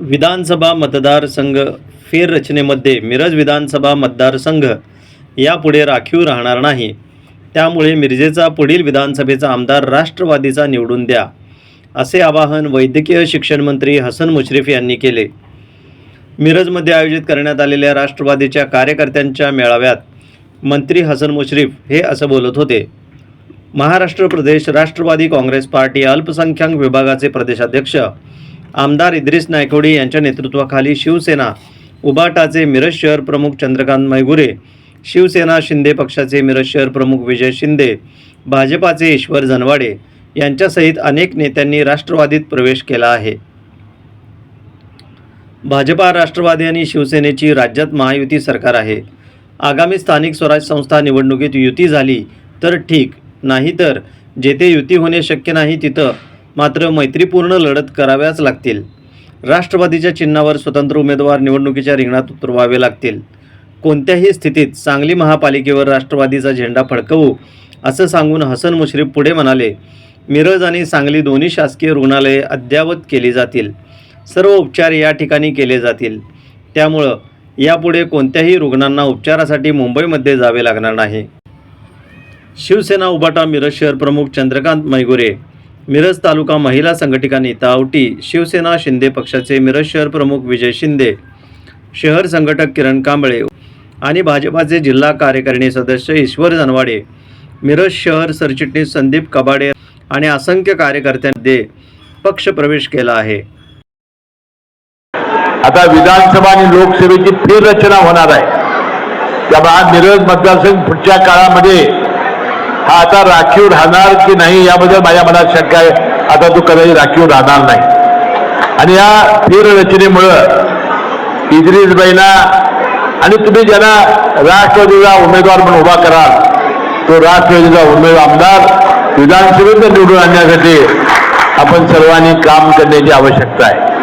विधानसभा मतदारसंघ फेररचनेमध्ये मिरज विधानसभा मतदारसंघ यापुढे राखीव राहणार नाही. त्यामुळे मिरजेचा पुढील विधानसभेचा आमदार राष्ट्रवादीचा निवडून द्या असे आवाहन वैद्यकीय शिक्षण मंत्री हसन मुश्रीफ यांनी केले. मिरजमध्ये आयोजित करण्यात आलेल्या राष्ट्रवादीच्या कार्यकर्त्यांच्या मेळाव्यात मंत्री हसन मुश्रीफ हे असं बोलत होते. महाराष्ट्र प्रदेश राष्ट्रवादी काँग्रेस पार्टी अल्पसंख्याक विभागाचे प्रदेशाध्यक्ष आमदार इद्रिस नायकोडी यांच्या नेतृत्वाखाली शिवसेना उबाटाचे मिरज शहर प्रमुख चंद्रकांत मैगुरे शिवसेना शिंदे पक्षाचे मिरज शहर प्रमुख विजय शिंदे भाजपाचे ईश्वर जनवाडे यांच्यासहित अनेक नेत्यांनी राष्ट्रवादीत प्रवेश केला आहे. भाजपा राष्ट्रवादी आणि शिवसेनेची राज्यात महायुती सरकार आहे. आगामी स्थानिक स्वराज संस्था निवडणुकीत युती झाली तर ठीक नाही तर जेथे युती होणे शक्य नाही तिथं मात्र मैत्रीपूर्ण लढत कराव्याच लागतील. राष्ट्रवादीच्या चिन्हावर स्वतंत्र उमेदवार निवडणुकीच्या रिंगणात उतरवावे लागतील. कोणत्याही स्थितीत सांगली महापालिकेवर राष्ट्रवादीचा झेंडा फडकवू असं सांगून हसन मुश्रीफ पुढे म्हणाले मिरज आणि सांगली दोन्ही शासकीय रुग्णालये अद्ययावत केली जातील. सर्व उपचार या ठिकाणी केले जातील. त्यामुळं यापुढे कोणत्याही रुग्णांना उपचारासाठी मुंबईमध्ये जावे लागणार नाही. शिवसेना उबाटा मिरज शहर प्रमुख चंद्रकांत मैगुरे मिरज तालुका महिला संघटिका तावटी आवटी शिवसेना शिंदे पक्षाचे मिरज शहर प्रमुख विजय शिंदे शहर संघटक किरण कांबळे आणि भाजपाचे जिल्हा कार्यकारिणी सदस्य ईश्वर जनवाडे मिरज शहर सरचिटणीस संदीप कबाडे आणि असंख्य कार्यकर्त्यांमध्ये पक्ष प्रवेश केला आहे. आता विधानसभा आणि लोकसभेची फेररचना होणार आहे. त्यामुळे मिरज मतदारसंघ पुढच्या काळामध्ये हा आता राखीव राहणार की नाही याबद्दल माझ्या मनात शंका आहे. आता तो कदाचित राखीव राहणार नाही. आणि या फेररचनेमुळं इद्रिस बैना आणि तुम्ही ज्याला राष्ट्रवादीचा उमेदवार म्हणून उभा कराल तो राष्ट्रवादीचा उमेदवार आमदार विधानसभेत निवडून आणण्यासाठी आपण सर्वांनी काम करण्याची आवश्यकता आहे.